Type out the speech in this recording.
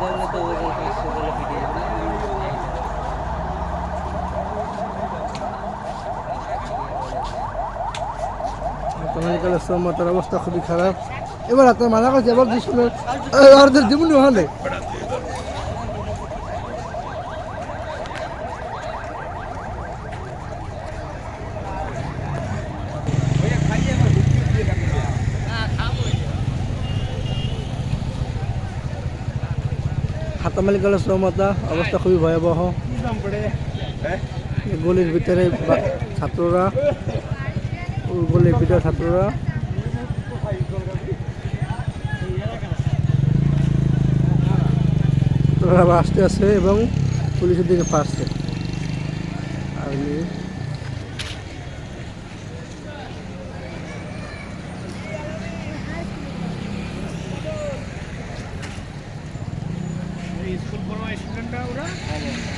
ধরলে তো অবস্থা খুবই খারাপ। এবার আপনার মানা করছে এবার দুশো আর জীবন ওখানে। হাতা মালিকালের মাতা অবস্থা খুবই ভয়াবহ। গলির ভিতরে ছাত্ররা গলির ভিতরে ছাত্ররা। আসতে আসে এবং পুলিশের দিকে ফাঁসছে আর আমরা